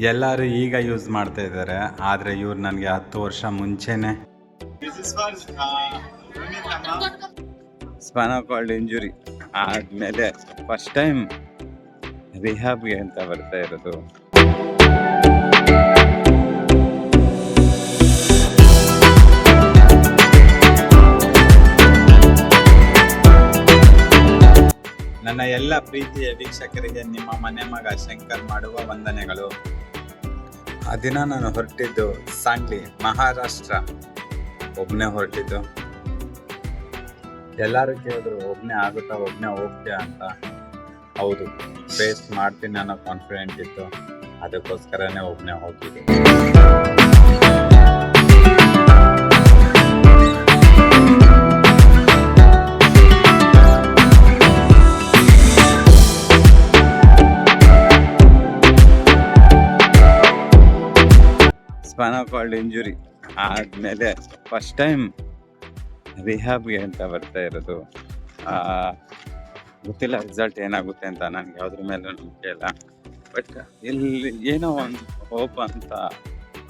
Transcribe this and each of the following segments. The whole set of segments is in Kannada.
ಎಲ್ಲರೂ ಈಗ ಯೂಸ್ ಮಾಡ್ತಾ ಇದ್ದಾರೆ ಆದರೆ ಇವ್ರು ನನಗೆ ಹತ್ತು ವರ್ಷ ಮುಂಚೆನೆ. ಆಲ್ಡ್ ಇಂಜುರಿ ಆದಮೇಲೆ ಫಸ್ಟ್ ಟೈಮ್ ರಿಹಾಬ್ಗೆ ಅಂತ ಬರ್ತಾ ಇರೋದು. ನನ್ನ ಎಲ್ಲ ಪ್ರೀತಿಯ ವೀಕ್ಷಕರಿಗೆ ನಿಮ್ಮ ಮನೆ ಮಗ ಶಂಕರ್ ಮಾಡುವ ವಂದನೆಗಳು. ಆ ದಿನ ನಾನು ಹೊರಟಿದ್ದು ಸಾಂಗ್ಲಿ ಮಹಾರಾಷ್ಟ್ರ ಒಬ್ಬನೇ ಹೊರಟಿದ್ದು. ಎಲ್ಲರೂ ಕೇಳಿದ್ರು ಒಬ್ಬನೇ ಆಗುತ್ತಾ ಒಬ್ಬನೇ ಹೋಗ್ತೀಯಾ ಅಂತ? ಹೌದು ಫೇಸ್ ಮಾಡ್ತೀನಿ ಅನ್ನೋ ಕಾನ್ಫಿಡೆಂಟ್ ಇತ್ತು. ಅದಕ್ಕೋಸ್ಕರನೇ ಒಬ್ಬನೇ ಹೋಗಿದ್ದು. ಸ್ಪೈನಲ್ ಇಂಜುರಿ ಆದಮೇಲೆ ಫಸ್ಟ್ ಟೈಮ್ ರಿಹಾಬ್ಗೆ ಅಂತ ಬರ್ತಾ ಇರೋದು. ಗೊತ್ತಿಲ್ಲ ರಿಸಲ್ಟ್ ಏನಾಗುತ್ತೆ ಅಂತ ನನಗೆ ಯಾವುದ್ರ ಮೇಲೆ ನಂಬಿಕೆ ಇಲ್ಲ. ಬಟ್ ಇಲ್ಲಿ ಏನೋ ಒಂದು ಹೋಪ್ ಅಂತ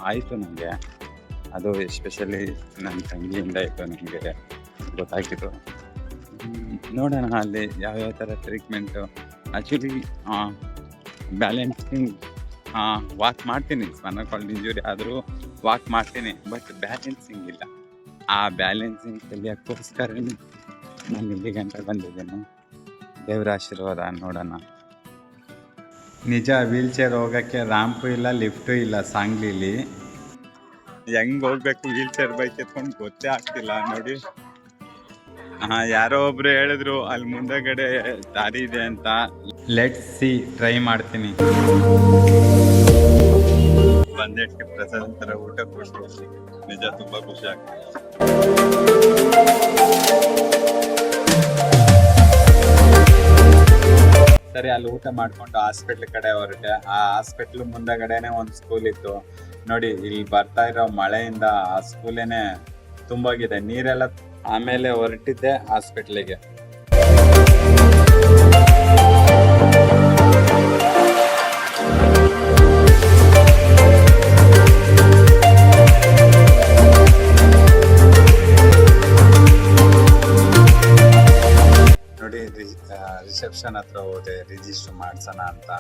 ಆಯಿತು ನನಗೆ ಅದು ಎಸ್ಪೆಷಲಿ ನನ್ನ ತಂಗಿಯಿಂದ ಆಯಿತು ನನಗೆ ಗೊತ್ತಾಗ್ತಿತ್ತು ಹ್ಮ್, ನೋಡೋಣ ಅಲ್ಲಿ ಯಾವ್ಯಾವ ಥರ ಟ್ರೀಟ್ಮೆಂಟು ಆ್ಯಕ್ಚುಲಿ ಬ್ಯಾಲೆನ್ಸಿಂಗ್ ವಾಕ್ ಮಾಡ್ತೀನಿ. ಸ್ಪೈನಲ್ ಇಂಜುರಿ ಆದರೂ ವಾಕ್ ಮಾಡ್ತೀನಿ ಬಟ್ ಬ್ಯಾಲೆನ್ಸಿಂಗ್ ಇಲ್ಲ. ಆ ಬ್ಯಾಲೆನ್ಸಿಂಗ್ ಕಲಿಯೋಕ್ಕೋಸ್ಕರ ನಾನು ಇಲ್ಲಿ ಗಂಟ ಬಂದಿದ್ದೇನೆ. ದೇವರ ಆಶೀರ್ವಾದ ನೋಡೋಣ. ನಿಜ ವೀಲ್ ಚೇರ್ ಹೋಗೋಕ್ಕೆ ರ್ಯಾಂಪು ಇಲ್ಲ ಲಿಫ್ಟು ಇಲ್ಲ ಸಾಂಗ್ಲಿಲಿ? ಹೆಂಗ್ ಹೋಗ್ಬೇಕು ವೀಲ್ ಚೇರ್ ಬೈಕ್ ಎತ್ಕೊಂಡು ಗೊತ್ತೇ ಆಗ್ತಿಲ್ಲ, ನೋಡಿ. ಹಾಂ ಯಾರೋ ಒಬ್ರು ಹೇಳಿದ್ರು, ಅಲ್ಲಿ ಮುಂದೆಗಡೆ ದಾರಿ ಇದೆ ಅಂತ. ಲೆಟ್ ಸಿ ಟ್ರೈ ಮಾಡ್ತೀನಿ. ಬಂದೆಟ್ಗೆ ಪ್ರಸಾದ ತರ ಊಟ ಕೊಟ್ಟು ನಿಜ ತುಂಬಾ ಖುಷಿ ಆಗ್ತದೆ ಸರಿ ಅಲ್ಲಿ ಊಟ ಮಾಡ್ಕೊಂಡು ಹಾಸ್ಪಿಟ್ಲ್ ಕಡೆ ಹೊರಟೆ. ಆ ಹಾಸ್ಪಿಟ್ಲ್ ಮುಂದಗಡೆನೆ ಒಂದು ಸ್ಕೂಲ್ ಇತ್ತು. ನೋಡಿ, ಇಲ್ಲಿ ಬರ್ತಾ ಇರೋ ಮಳೆಯಿಂದ ಆ ಸ್ಕೂಲೇನೆ ತುಂಬಾಗಿದೆ. ನೀರೆಲ್ಲ ಆಮೇಲೆ ಹೊರಟಿದ್ದೆ ಹಾಸ್ಪಿಟ್ಲಿಗೆ ರಿಸೆಪ್ಷನ್ ಹತ್ರ ಹೋದೆ ರಿಜಿಸ್ಟರ್ ಮಾಡ್ಸೋಣ ಅಂತ.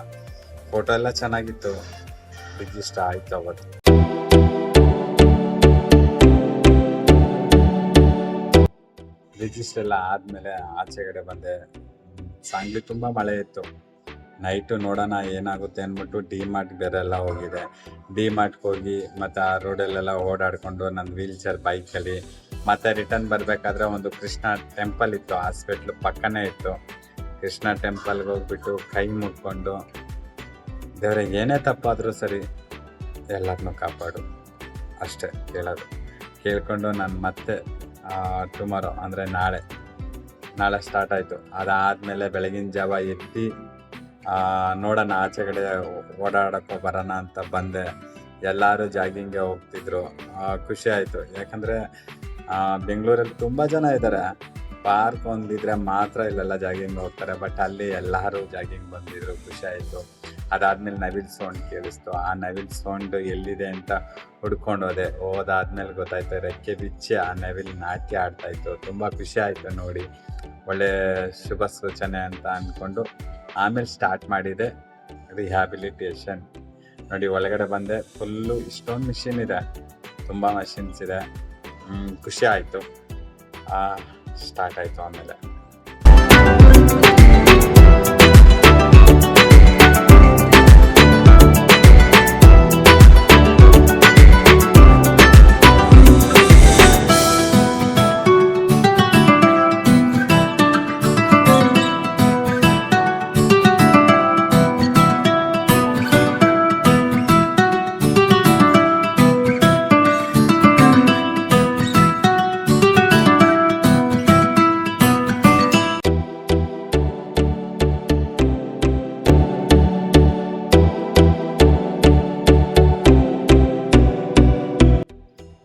ಫೋಟೋ ಎಲ್ಲ ಚೆನ್ನಾಗಿತ್ತು. ರಿಜಿಸ್ಟರ್ ಆಯ್ತು ಅವತ್ತು. ರಿಜಿಸ್ಟರ್ ಎಲ್ಲ ಆದ್ಮೇಲೆ ಆಚೆಗಡೆ ಬಂದೆ. ಸಾಂಗ್ಲಿ ತುಂಬಾ ಮಳೆ ಇತ್ತು. ನೈಟು ನೋಡೋಣ ಏನಾಗುತ್ತೆ ಅಂದ್ಬಿಟ್ಟು ಡಿ ಮಾರ್ಟ್ ಬೇರೆ ಎಲ್ಲ ಹೋಗಿದೆ. ಡಿ ಮಾರ್ಟ್ಗೆ ಹೋಗಿ ಮತ್ತು ಆ ರೋಡಲ್ಲೆಲ್ಲ ಓಡಾಡಿಕೊಂಡು ನನ್ನ ವೀಲ್ ಚೇರ್ ಬೈಕಲ್ಲಿ ಮತ್ತೆ ರಿಟರ್ನ್ ಬರಬೇಕಾದ್ರೆ ಒಂದು ಕೃಷ್ಣ ಟೆಂಪಲ್ ಇತ್ತು ಹಾಸ್ಪಿಟ್ಲ್ ಪಕ್ಕನೇ ಇತ್ತು. ಕೃಷ್ಣ ಟೆಂಪಲ್ಗೆ ಹೋಗ್ಬಿಟ್ಟು ಕೈ ಮುಟ್ಕೊಂಡು, ದೇವ್ರಿಗೆ ಏನೇ ತಪ್ಪಾದರೂ ಸರಿ ಎಲ್ಲರನ್ನೂ ಕಾಪಾಡು. ಅಷ್ಟೇ ಕೇಳೋದು ಕೇಳಿಕೊಂಡು ನಾನು ಮತ್ತೆ ಟುಮಾರೋ ಅಂದರೆ ನಾಳೆ ನಾಳೆ ಸ್ಟಾರ್ಟ್ ಆಯಿತು. ಅದಾದಮೇಲೆ ಬೆಳಗಿನ ಜಾವ ಎತ್ತಿ ನೋಡೋಣ ಆಚೆ ಕಡೆ ಓಡಾಡೋಕ್ಕೆ ಬರೋಣ ಅಂತ ಬಂದೆ. ಎಲ್ಲರೂ ಜಾಗಿಂಗ್ಗೆ ಹೋಗ್ತಿದ್ರು. ಖುಷಿ ಆಯಿತು. ಯಾಕಂದರೆ ಬೆಂಗಳೂರಲ್ಲಿ ತುಂಬ ಜನ ಇದ್ದಾರೆ ಪಾರ್ಕ್ ಒಂದಿದ್ರೆ ಮಾತ್ರ ಇಲ್ಲೆಲ್ಲ ಜಾಗಿಂಗ್ ಹೋಗ್ತಾರೆ ಬಟ್ ಅಲ್ಲಿ ಎಲ್ಲರೂ ಜಾಗಿಂಗ್ ಬಂದಿದ್ರು, ಖುಷಿ ಆಯಿತು. ಅದಾದ್ಮೇಲೆ ನವಿಲ್ ಸೌಂಡ್ ಕೇಳಿಸ್ತು. ಆ ನವಿಲ್ ಸೌಂಡ್ ಎಲ್ಲಿದೆ ಅಂತ ಹುಡ್ಕೊಂಡು ಹೋದೆ. ಹೋದಾದ್ಮೇಲೆ ಗೊತ್ತಾಯ್ತು, ರೆಕ್ಕೆ ಬಿಚ್ಚಿ ಆ ನವಿಲ್ ನಾಟ್ಯ ಆಡ್ತಾ ಇತ್ತು. ತುಂಬ ಖುಷಿ ಆಯಿತು ನೋಡಿ. ಒಳ್ಳೆ ಶುಭ ಸೂಚನೆ ಅಂತ ಅಂದ್ಕೊಂಡು ಆಮೇಲೆ ಸ್ಟಾರ್ಟ್ ಮಾಡಿದೆ ರಿಹ್ಯಾಬಿಲಿಟೇಷನ್ ನೋಡಿ, ಒಳಗಡೆ ಬಂದೆ. ಫುಲ್ಲು ಇಷ್ಟೊಂದು ಮಿಷಿನ್ ಇದೆ. ತುಂಬ ಮಷಿನ್ಸ್ ಇದೆ. ಖುಷಿ ಆಯಿತು. ಸ್ಟಾರ್ಟ್ ಆಯಿತು ಆಮೇಲೆ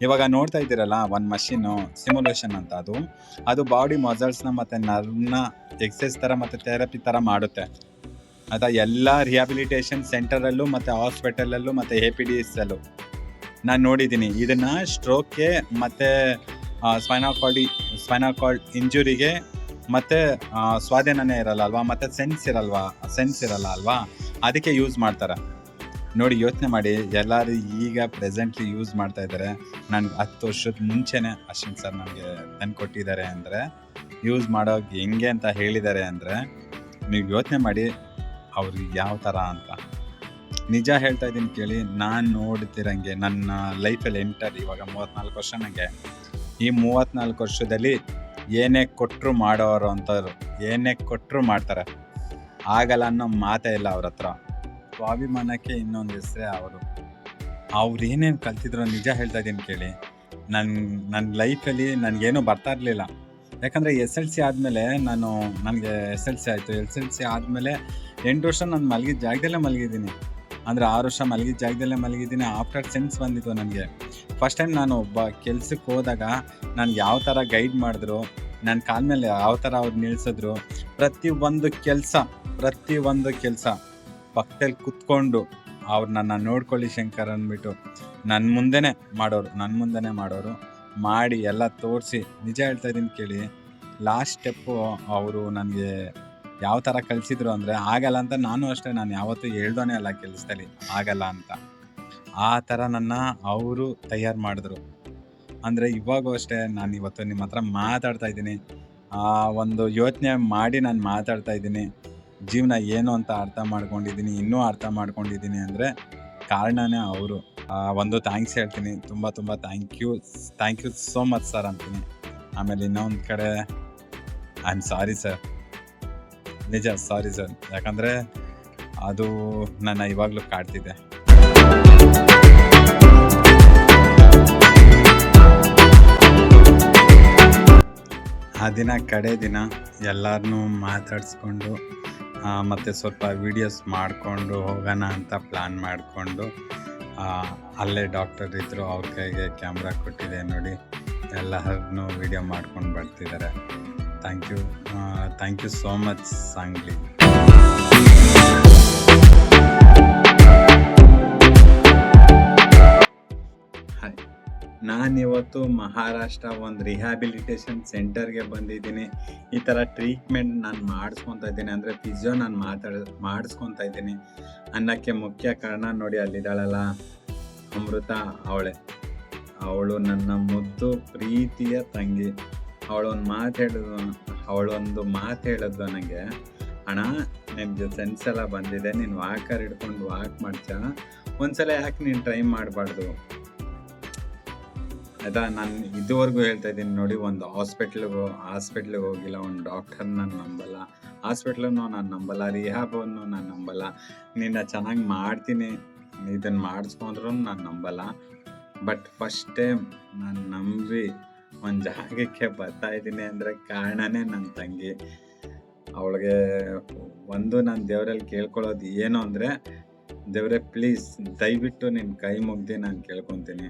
ಇವಾಗ ನೋಡ್ತಾ ಇದ್ದೀರಲ್ಲ ಒಂದು ಮಷಿನ್ನು ಸಿಮ್ಯುಲೇಷನ್ ಅಂತ ಅದು. ಅದು ಬಾಡಿ ಮಸಲ್ಸ್ನ ಮತ್ತು ನರ್ವ್ನ ಎಕ್ಸಸೈಸ್ ಥರ ಮತ್ತು ಥೆರಪಿ ಥರ ಮಾಡುತ್ತೆ. ಅದು ಎಲ್ಲ ರಿಹಾಬಿಲಿಟೇಷನ್ ಸೆಂಟರಲ್ಲೂ ಮತ್ತು ಹಾಸ್ಪಿಟಲಲ್ಲೂ ಮತ್ತು ಎ ಪಿ ಡಿ ಎಸ್ಸಲ್ಲೂ ನಾನು ನೋಡಿದ್ದೀನಿ. ಇದನ್ನು ಸ್ಟ್ರೋಕ್ಗೆ ಮತ್ತು ಸ್ಪೈನಾಕಾಲ್ಡಿ ಸ್ಪೈನಾಕಾಲ್ಡ್ ಇಂಜುರಿಗೆ ಮತ್ತು ಸ್ವಾಧೀನನೇ ಇರಲ್ಲ ಅಲ್ವಾ? ಮತ್ತು ಸೆನ್ಸ್ ಇರಲ್ವಾ? ಸೆನ್ಸ್ ಇರಲ್ಲ ಅಲ್ವಾ? ಅದಕ್ಕೆ ಯೂಸ್ ಮಾಡ್ತಾರೆ. ನೋಡಿ, ಯೋಚನೆ ಮಾಡಿ. ಎಲ್ಲರೂ ಈಗ ಪ್ರೆಸೆಂಟ್ಲಿ ಯೂಸ್ ಮಾಡ್ತಾ ಇದ್ದಾರೆ. ನನಗೆ ಹತ್ತು ವರ್ಷದ ಮುಂಚೆನೇ ಅಶ್ವಿನ್ ಸರ್ ನನಗೆ ತಂದು ಕೊಟ್ಟಿದ್ದಾರೆ ಅಂದರೆ ಯೂಸ್ ಮಾಡೋಕೆ ಹೆಂಗೆ ಅಂತ ಹೇಳಿದ್ದಾರೆ ಅಂದರೆ, ನೀವು ಯೋಚನೆ ಮಾಡಿ ಅವ್ರು ಯಾವ ಥರ ಅಂತ. ನಿಜ ಹೇಳ್ತಾ ಇದ್ದೀನಿ ಕೇಳಿ, ನಾನು ನೋಡ್ತಿರಂಗೆ ನನ್ನ ಲೈಫಲ್ಲಿ ಎಂಟರ್ ಇವಾಗ ಮೂವತ್ತ್ನಾಲ್ಕು ವರ್ಷ ನನಗೆ ಈ ಮೂವತ್ತ್ನಾಲ್ಕು ವರ್ಷದಲ್ಲಿ ಏನೇ ಕೊಟ್ಟರು ಮಾಡೋರು ಅಂತವ್ರು ಏನೇ ಕೊಟ್ಟರು ಮಾಡ್ತಾರೆ. ಆಗಲ್ಲ ಅನ್ನೋ ಮಾತೇ ಇಲ್ಲ ಅವ್ರ ಹತ್ರ. ಸ್ವಾಭಿಮಾನಕ್ಕೆ ಇನ್ನೊಂದು ಹೆಸರೇ ಅವರು. ಅವ್ರು ಏನೇನು ಕಲ್ತಿದ್ರು ನಿಜ ಹೇಳ್ತಾ ಇದ್ದೀನಿ ಕೇಳಿ. ನನ್ನ ನನ್ನ ಲೈಫಲ್ಲಿ ನನಗೇನೂ ಬರ್ತಾ ಇರಲಿಲ್ಲ. ಯಾಕಂದರೆ ಎಸ್ ಎಲ್ ಸಿ ಆದಮೇಲೆ ನಾನು, ನನಗೆ ಎಸ್ ಎಲ್ ಸಿ ಆಯಿತು. ಎಸ್ ಎಲ್ ಸಿ ಆದಮೇಲೆ ಎಂಟು ವರ್ಷ ನಾನು ಮಲಗಿದ ಜಾಗದಲ್ಲೇ ಮಲಗಿದ್ದೀನಿ. ಅಂದರೆ ಆರು ವರ್ಷ ಮಲಗಿದ ಜಾಗದಲ್ಲೇ ಮಲಗಿದ್ದೀನಿ. ಆಫ್ಟರ್ ಸೆನ್ಸ್ ಬಂದಿತ್ತು ನನಗೆ. ಫಸ್ಟ್ ಟೈಮ್ ನಾನು ಒಬ್ಬ ಕೆಲ್ಸಕ್ಕೆ ಹೋದಾಗ ನಾನು ಯಾವ ಥರ ಗೈಡ್ ಮಾಡಿದ್ರು ನನ್ನ ಕಾಲ ಮೇಲೆ ಯಾವ ಥರ ಅವ್ರು ನಿಲ್ಸಿದ್ರು ಪ್ರತಿ ಒಂದು ಕೆಲಸ ಪ್ರತಿ ಒಂದು ಕೆಲಸ ಪಕ್ಕದಲ್ಲಿ ಕುತ್ಕೊಂಡು ಅವ್ರು ನನ್ನ ನೋಡ್ಕೊಳ್ಳಿ ಶಂಕರ್ ಅಂದ್ಬಿಟ್ಟು ನನ್ನ ಮುಂದೆನೇ ಮಾಡೋರು ನನ್ನ ಮುಂದೆನೇ ಮಾಡೋರು ಮಾಡಿ ಎಲ್ಲ ತೋರಿಸಿ ನಿಜ ಹೇಳ್ತಾ ಇದ್ದೀನಿ ಕೇಳಿ. ಲಾಸ್ಟ್ ಸ್ಟೆಪ್ಪು ಅವರು ನನಗೆ ಯಾವ ಥರ ಕಲಿಸಿದ್ರು ಅಂದರೆ ಆಗಲ್ಲ ಅಂತ ನಾನು ಅಷ್ಟೇ, ನಾನು ಯಾವತ್ತೂ ಹೇಳ್ದೋನೆ ಅಲ್ಲ ಕೆಲಸದಲ್ಲಿ, ಆಗಲ್ಲ ಅಂತ. ಆ ಥರ ನನ್ನ ಅವರು ತಯಾರು ಮಾಡಿದ್ರು. ಅಂದರೆ ಇವಾಗೂ ಅಷ್ಟೇ ನಾನು ಇವತ್ತು ನಿಮ್ಮ ಹತ್ರ ಮಾತಾಡ್ತಾ ಇದ್ದೀನಿ. ಒಂದು ಯೋಚನೆ ಮಾಡಿ ನಾನು ಮಾತಾಡ್ತಾ ಇದ್ದೀನಿ. ಜೀವನ ಏನು ಅಂತ ಅರ್ಥ ಮಾಡ್ಕೊಂಡಿದ್ದೀನಿ, ಇನ್ನೂ ಅರ್ಥ ಮಾಡ್ಕೊಂಡಿದ್ದೀನಿ ಅಂದರೆ ಕಾರಣನೇ ಅವರು. ಒಂದು ಥ್ಯಾಂಕ್ಸ್ ಹೇಳ್ತೀನಿ. ತುಂಬ ತುಂಬ thank you thank you so much sir ಅಂತೀನಿ. ಆಮೇಲೆ ಇನ್ನೊಂದು ಕಡೆ ಐ ಆಮ್ ಸಾರಿ ಸರ್ ನಿಜ ಸಾರಿ ಸರ್ ಯಾಕಂದರೆ ಅದು ನನ್ನ ಇವಾಗಲೂ ಕಾಡ್ತಿದೆ. ಆ ದಿನ ಕಡೆ ದಿನ ಎಲ್ಲರನ್ನೂ ಮಾತಾಡಿಸ್ಕೊಂಡು ಮತ್ತು ಸ್ವಲ್ಪ ವೀಡಿಯೋಸ್ ಮಾಡಿಕೊಂಡು ಹೋಗೋಣ ಅಂತ ಪ್ಲ್ಯಾನ್ ಮಾಡಿಕೊಂಡು ಅಲ್ಲೇ ಡಾಕ್ಟರ್ ಇದ್ದರು ಅವ್ರ ಕೈಗೆ ಕ್ಯಾಮ್ರಾ ಕೊಟ್ಟಿದೆ ನೋಡಿ. ಎಲ್ಲರನ್ನೂ ವೀಡಿಯೋ ಮಾಡ್ಕೊಂಡು ಬರ್ತಿದ್ದಾರೆ thank you thank you so much Sangli ನಾನಿವತ್ತು ಮಹಾರಾಷ್ಟ್ರ ಒಂದು ರಿಹ್ಯಾಬಿಲಿಟೇಷನ್ ಸೆಂಟರ್ಗೆ ಬಂದಿದ್ದೀನಿ. ಈ ಥರ ಟ್ರೀಟ್ಮೆಂಟ್ ನಾನು ಮಾಡಿಸ್ಕೊತಾ ಇದ್ದೀನಿ. ಅಂದರೆ ಫಿಸಿಯೋ ನಾನು ಮಾತಾಡ, ಮಾಡಿಸ್ಕೊತಾ ಇದ್ದೀನಿ. ಅನ್ನೋಕ್ಕೆ ಮುಖ್ಯ ಕಾರಣ ನೋಡಿ ಅಲ್ಲಿದ್ದಾಳಲ್ಲ, ಅಮೃತ ಅವಳೆ. ಅವಳು ನನ್ನ ಮುದ್ದು ಪ್ರೀತಿಯ ತಂಗಿ. ಅವಳೊಂದು ಮಾತು ಹೇಳಿದ್ವು ಅವಳೊಂದು ಮಾತು ಹೇಳಿದ್ಲು ನನಗೆ ಅಣ್ಣ ನಿಮ್ಮ ಸೆನ್ಸ್ ಎಲ್ಲ ಬಂದಿದೆ, ನೀನು ವಾಕರ್ ಹಿಡ್ಕೊಂಡು ವಾಕ್ ಮಾಡ್ತೀಯ? ಒಂದ್ಸಲ ಯಾಕೆ ನೀನು ಟ್ರೈ ಮಾಡಬಾರ್ದು? ಆಯ್ತಾ ನಾನು ಇದುವರೆಗೂ ಹೇಳ್ತಾ ಇದ್ದೀನಿ ನೋಡಿ, ಒಂದು ಹಾಸ್ಪಿಟ್ಲಿಗೆ ಹಾಸ್ಪಿಟ್ಲಿಗೆ ಹೋಗಿಲ್ಲ, ಒಂದು ಡಾಕ್ಟರ್ ನಾನು ನಂಬಲ್ಲ. ಹಾಸ್ಪಿಟ್ಲನ್ನು ನಾನು ನಂಬಲ್ಲ ರಿಹಾಬನ್ನು ನಾನು ನಂಬಲ್ಲ. ನಿನ್ನ ಚೆನ್ನಾಗಿ ಮಾಡ್ತೀನಿ ಇದನ್ನು ಮಾಡಿಸ್ಕೊಂಡ್ರು ನಾನು ನಂಬಲ್ಲ. ಬಟ್ ಫಸ್ಟ್ ಟೈಮ್ ನಾನು ನಂಬಿ ಒಂದು ಜಾಗಕ್ಕೆ ಬರ್ತಾ ಇದ್ದೀನಿ ಅಂದರೆ ಕಾರಣನೇ ನನ್ನ ತಂಗಿ. ಅವಳಿಗೆ ಒಂದು ನಾನು ದೇವರಲ್ಲಿ ಕೇಳ್ಕೊಳ್ಳೋದು ಏನು ಅಂದರೆ, ದೇವರೇ ಪ್ಲೀಸ್ ದಯವಿಟ್ಟು ನಿನ್ನ ಕೈ ಮುಗ್ದು, ನಾನು ಕೇಳ್ಕೊತೀನಿ.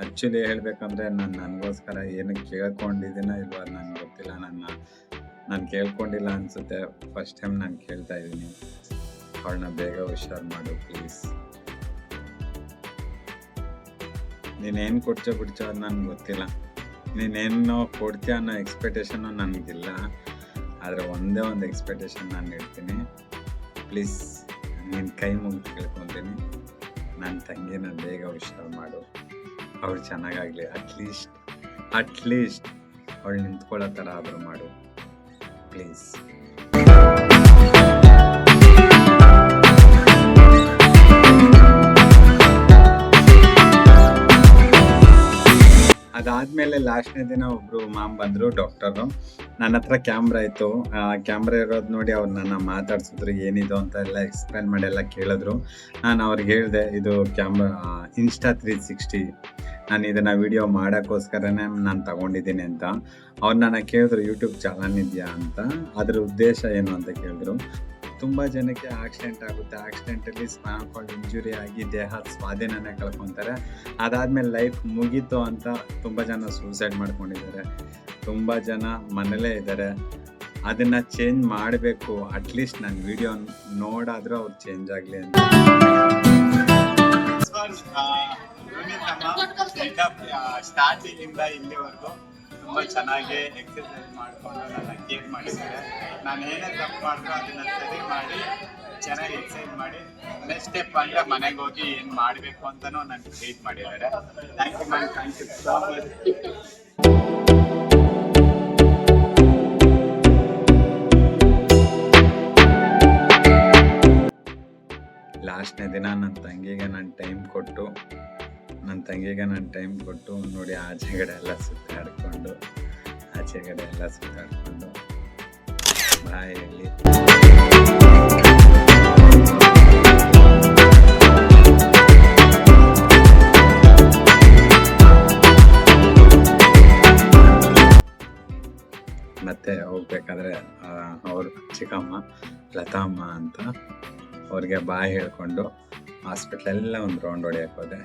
ಆ್ಯಕ್ಚುಲಿ ಹೇಳಬೇಕಂದ್ರೆ ನಾನು ನನಗೋಸ್ಕರ ಏನು ಕೇಳ್ಕೊಂಡಿದ್ದೀನೋ ಇಲ್ವಾ ನನಗೆ ಗೊತ್ತಿಲ್ಲ. ನನ್ನ, ನಾನು ಕೇಳ್ಕೊಂಡಿಲ್ಲ ಅನಿಸುತ್ತೆ. ಫಸ್ಟ್ ಟೈಮ್ ನಾನು ಕೇಳ್ತಾ ಇದ್ದೀನಿ. ಅವಳನ್ನ ಬೇಗ ಹುಷಾರು ಮಾಡು ಪ್ಲೀಸ್ ನೀನೇನು ಕೊಡ್ಚೋ ಬಿಡ್ಚೋ ಅದು ನನಗೆ ಗೊತ್ತಿಲ್ಲ. ನೀನೇನು ಕೊಡ್ತೀಯ ಅನ್ನೋ ಎಕ್ಸ್ಪೆಕ್ಟೇಷನು ನನಗಿಲ್ಲ. ಆದರೆ ಒಂದೇ ಒಂದು ಎಕ್ಸ್ಪೆಕ್ಟೇಷನ್ ನಾನು ಇಡ್ತೀನಿ ಪ್ಲೀಸ್ ನಿನ್ನ ಕೈ ಮುಗಿದು ಕೇಳ್ಕೊತೀನಿ. ನನ್ನ ತಂಗಿನ ಬೇಗ ಹುಷಾರು ಮಾಡು. ಅವಳು ಚೆನ್ನಾಗಾಗಲಿ ಅಟ್ಲೀಸ್ಟ್ ಅಟ್ಲೀಸ್ಟ್ ಅವಳು ನಿಂತ್ಕೊಳ್ಳೋ ಥರ ಆದರೂ ಮಾಡು ಪ್ಲೀಸ್ ಅದಾದ್ಮೇಲೆ ಲಾಸ್ಟ್ನೇ ದಿನ ಒಬ್ಬರು ಮಾಮ್ ಬಂದರು ಡಾಕ್ಟರು ನನ್ನ ಹತ್ರ ಕ್ಯಾಮ್ರಾ ಇತ್ತು. ಆ ಕ್ಯಾಮ್ರಾ ಇರೋದು ನೋಡಿ ಅವ್ರು ನನ್ನ ಮಾತಾಡ್ಸಿದ್ರು, ಏನಿದು ಅಂತ ಎಲ್ಲ ಎಕ್ಸ್ಪ್ಲೇನ್ ಮಾಡಿ ಎಲ್ಲ ಕೇಳಿದ್ರು. ನಾನು ಅವ್ರಿಗೆ ಹೇಳಿದೆ, ಇದು ಕ್ಯಾಮ್ರಾ ಇನ್ಸ್ಟಾ ತ್ರೀ ಸಿಕ್ಸ್ಟಿ ನಾನು ಇದನ್ನು ವಿಡಿಯೋ ಮಾಡೋಕ್ಕೋಸ್ಕರನೇ ನಾನು ತಗೊಂಡಿದ್ದೀನಿ ಅಂತ. ಅವ್ರು ನನ್ನ ಕೇಳಿದ್ರು ಯೂಟ್ಯೂಬ್ ಚಾನಲ್ ಇದೆಯಾ ಅಂತ. ಅದ್ರ ಉದ್ದೇಶ ಏನು ಅಂತ ಕೇಳಿದ್ರು. ತುಂಬ ಜನಕ್ಕೆ ಆಕ್ಸಿಡೆಂಟ್ ಆಗುತ್ತೆ. ಆಕ್ಸಿಡೆಂಟಲ್ಲಿ ಸ್ಪಾನ್ಕಾಲ್ ಇಂಜುರಿ ಆಗಿ ದೇಹ ಸ್ವಾಧೀನನೇ ಕಳ್ಕೊತಾರೆ. ಅದಾದಮೇಲೆ ಲೈಫ್ ಮುಗೀತು ಅಂತ ತುಂಬ ಜನ ಸೂಸೈಡ್ ಮಾಡ್ಕೊಂಡಿದ್ದಾರೆ. ತುಂಬ ಜನ ಮನೇಲೇ ಇದ್ದಾರೆ. ಅದನ್ನ ಚೇಂಜ್ ಮಾಡಬೇಕು. ಅಟ್ಲೀಸ್ಟ್ ನನ್ನ ವಿಡಿಯೋ ನೋಡಾದ್ರೂ ಅವ್ರು ಚೇಂಜ್ ಆಗಲಿ ಅಂತ. ಸ್ಟಾರ್ಟಿಂಗಿಂದ ಇಲ್ಲಿವರೆಗೂ ತುಂಬ ಚೆನ್ನಾಗಿ ಎಕ್ಸಸೈಸ್ ಮಾಡ್ಕೊಂಡು ನನ್ನ ಕೇರ್ ಮಾಡಿದ್ದಾರೆ. ನಾನು ಏನೇ ತಪ್ಪು ಮಾಡಿದ್ರು ಅದನ್ನ ಸರಿ ಮಾಡಿ, ಚೆನ್ನಾಗಿ ಎಕ್ಸರ್ಸೈಸ್ ಮಾಡಿ ನೆಕ್ಸ್ಟ್ ಸ್ಟೆಪ್ ಅಂದ್ರೆ ಮನೆಗೆ ಹೋಗಿ ಏನು ಮಾಡಬೇಕು ಅಂತಾನು ನನ್ಗೆ ಟ್ರೀಟ್ ಮಾಡಿದ್ದಾರೆ. Thank you ma'am thank you so much ಲಾಸ್ಟ್ನೇ ದಿನ ನನ್ನ ತಂಗಿಗೆ ನಾನು ಟೈಮ್ ಕೊಟ್ಟು, ನನ್ನ ತಂಗಿಗೆ ನಾನು ಟೈಮ್ ಕೊಟ್ಟು ನೋಡಿ ಆಚೆಗಡೆ ಎಲ್ಲ ಸುತ್ತಾಡ್ಕೊಂಡು ಆಚೆಗಡೆ ಎಲ್ಲ ಸುತ್ತಾಡಿಕೊಂಡು, ಬಾಯ್ ಹೇಳಿ. ಮತ್ತೆ ಹೋಗ್ಬೇಕಾದ್ರೆ ಅವ್ರ ಚಿಕ್ಕಮ್ಮ, ಲತಾಮ್ಮ ಅಂತ ಅವ್ರಿಗೆ ಬಾಯ್ ಹೇಳ್ಕೊಂಡು ಹಾಸ್ಪಿಟ್ಲ್ ಎಲ್ಲ ಒಂದು ರೌಂಡ್ ಹೊಡಿಯಕ್ಕೆ ಹೋದೆ.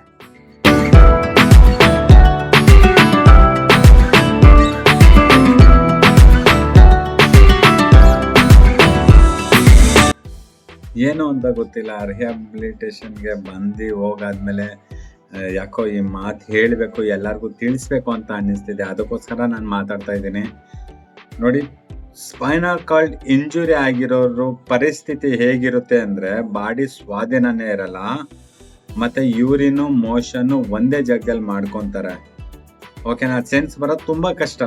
ಏನು ಅಂತ ಗೊತ್ತಿಲ್ಲ. ರಿಹ್ಯಾಬಿಲಿಟೇಷನ್ಗೆ ಬಂದು ಹೋಗಾದ್ಮೇಲೆ ಯಾಕೋ ಈ ಮಾತು ಹೇಳಬೇಕು, ಎಲ್ಲರಿಗೂ ತಿಳಿಸ್ಬೇಕು ಅಂತ ಅನ್ನಿಸ್ತಿದೆ. ಅದಕ್ಕೋಸ್ಕರ ನಾನು ಮಾತಾಡ್ತಾ ಇದ್ದೀನಿ. ನೋಡಿ ಸ್ಪೈನಲ್ ಕಾರ್ಡ್ ಇಂಜುರಿ ಆಗಿರೋರು ಪರಿಸ್ಥಿತಿ ಹೇಗಿರುತ್ತೆ ಅಂದರೆ ಬಾಡಿ ಸ್ವಾಧೀನನೇ ಇರಲ್ಲ, ಮತ್ತು ಯೂರಿನು ಮೋಷನ್ನು ಒಂದೇ ಜಾಗದಲ್ಲಿ ಮಾಡ್ಕೊತಾರೆ. ಓಕೆನಾ ಸೆನ್ಸ್ ಬರೋದು ತುಂಬ ಕಷ್ಟ.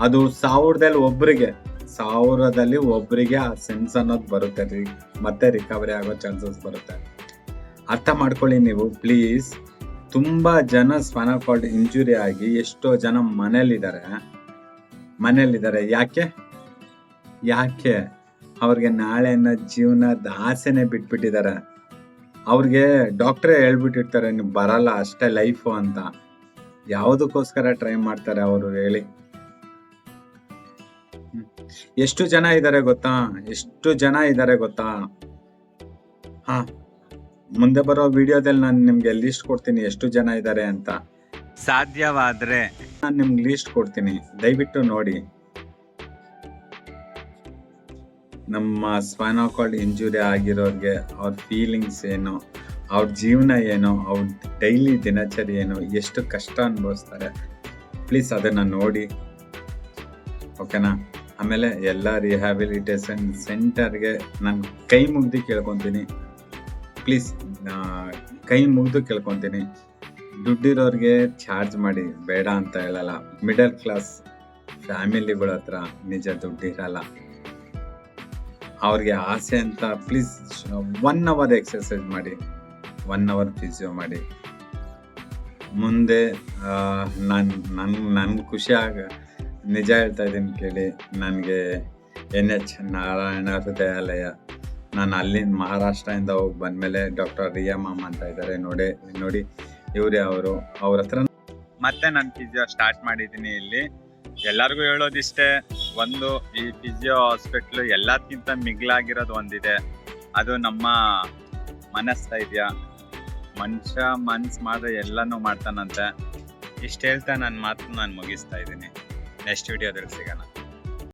ಅದು ಸಾವಿರದಲ್ಲಿ ಒಬ್ಬರಿಗೆ ಸಾವಿರದಲ್ಲಿ ಒಬ್ಬರಿಗೆ ಆ ಸೆನ್ಸ್ ಅನ್ನೋದು ಬರುತ್ತೆ, ರೀ, ಮತ್ತೆ ರಿಕವರಿ ಆಗೋ ಚಾನ್ಸಸ್ ಬರುತ್ತೆ. ಅರ್ಥ ಮಾಡ್ಕೊಳ್ಳಿ ನೀವು, ಪ್ಲೀಸ್. ತುಂಬ ಜನ ಸ್ಪೈನಲ್ ಕಾಲ್ಡ್ ಇಂಜುರಿ ಆಗಿ ಎಷ್ಟೋ ಜನ ಮನೇಲಿದ್ದಾರೆ. ಮನೇಲಿದ್ದಾರೆ, ಯಾಕೆ? ಯಾಕೆ? ಅವ್ರಿಗೆ ನಾಳೆ ಅನ್ನೋ ಜೀವನದ ಆಸೆನೆ ಬಿಟ್ಬಿಟ್ಟಿದ್ದಾರೆ ಅವ್ರಿಗೆ ಡಾಕ್ಟ್ರೇ ಹೇಳ್ಬಿಟ್ಟಿರ್ತಾರೆ ನೀವು ಬರಲ್ಲ ಅಷ್ಟೇ ಲೈಫು ಅಂತ. ಯಾವುದಕ್ಕೋಸ್ಕರ ಟ್ರೈ ಮಾಡ್ತಾರೆ ಅವರು ಹೇಳಿ. ಎಷ್ಟು ಜನ ಇದ್ದಾರೆ ಗೊತ್ತಾ? ಎಷ್ಟು ಜನ ಇದ್ದಾರೆ ಗೊತ್ತಾ? ಹಾ ಮುಂದೆ ಬರೋ ವಿಡಿಯೋದಲ್ಲಿ ನಾನು ನಿಮ್ಗೆ ಲಿಸ್ಟ್ ಕೊಡ್ತೀನಿ ಎಷ್ಟು ಜನ ಇದ್ದಾರೆ ಅಂತ. ಸಾಧ್ಯವಾದ್ರೆ ನಾನು ನಿಮ್ಗೆ ಲಿಸ್ಟ್ ಕೊಡ್ತೀನಿ ದಯವಿಟ್ಟು ನೋಡಿ. ನಮ್ಮ ಸ್ಪೈನಲ್ ಕಾರ್ಡ್ ಇಂಜುರಿ ಆಗಿರೋರಿಗೆ ಅವ್ರ ಫೀಲಿಂಗ್ಸ್ ಏನು, ಅವ್ರ ಜೀವನ ಏನು, ಅವ್ರ ಡೈಲಿ ದಿನಚರಿ ಏನು, ಎಷ್ಟು ಕಷ್ಟ ಅನುಭವಿಸ್ತಾರೆ. ಪ್ಲೀಸ್ ಅದನ್ನು ನೋಡಿ. ಓಕೆನಾ ಆಮೇಲೆ ಎಲ್ಲ ರಿಹ್ಯಾಬಿಲಿಟೇಷನ್ ಸೆಂಟರ್ಗೆ ನಾನು ಕೈ ಮುಗ್ದು ಕೇಳ್ಕೊತೀನಿ. ಪ್ಲೀಸ್ ಕೈ ಮುಗ್ದು ಕೇಳ್ಕೊತೀನಿ. ದುಡ್ಡಿರೋರಿಗೆ ಚಾರ್ಜ್ ಮಾಡಿ, ಬೇಡ ಅಂತ ಹೇಳಲ್ಲ. ಮಿಡಲ್ ಕ್ಲಾಸ್ ಫ್ಯಾಮಿಲಿಗಳ ಹತ್ರ ನಿಜ ದುಡ್ಡಿರಲ್ಲ. ಅವ್ರಿಗೆ ಆಸೆ ಅಂತ ಪ್ಲೀಸ್ ಒನ್ ಅವರ್ ಎಕ್ಸರ್ಸೈಸ್ ಮಾಡಿ ಒನ್ ಅವರ್ ಫಿಸಿಯೋ ಮಾಡಿ. ಮುಂದೆ ನಾನು, ನನ್, ನನ್ಗೆ ಖುಷಿ ಆಗ, ನಿಜ ಹೇಳ್ತಾ ಇದ್ದೀನಿ ಕೇಳಿ, ನನಗೆ ಎನ್ ಎಚ್ ನಾರಾಯಣ ಹೃದಯಾಲಯ, ನಾನು ಅಲ್ಲಿಂದ ಮಹಾರಾಷ್ಟ್ರದಿಂದ ಹೋಗಿ ಬಂದಮೇಲೆ ಡಾಕ್ಟರ್ ರಿಯಾ ಮಾಮ್ ಅಂತ ಇದ್ದಾರೆ ನೋಡಿ ನೋಡಿ, ಇವರೇ ಅವರು, ಅವ್ರ ಹತ್ರ ಮತ್ತೆ ನಾನು ಫಿಸಿಯೋ ಸ್ಟಾರ್ಟ್ ಮಾಡಿದ್ದೀನಿ ಇಲ್ಲಿ. ಎಲ್ಲರಿಗೂ ಹೇಳೋದಿಷ್ಟೇ ಒಂದು ಈ ಫಿಸಿಯೋ ಹಾಸ್ಪಿಟ್ಲ್ ಎಲ್ಲದಕ್ಕಿಂತ ಮಿಗಿಲಾಗಿರೋದು ಒಂದಿದೆ. ಅದು ನಮ್ಮ ಮನಸ್ಥೈರ್ಯ ಮನುಷ್ಯ ಮನ್ಸು ಮಾಡಿದ್ರೆ ಎಲ್ಲನೂ ಮಾಡ್ತಾನಂತೆ. ಇಷ್ಟು ಹೇಳ್ತಾ ನನ್ನ ಮಾತು ನಾನು ಮುಗಿಸ್ತಾ ಇದ್ದೀನಿ. ನೆಕ್ಸ್ಟ್ ವಿಡಿಯೋದಲ್ಲಿ ಸಿಗೋಣ.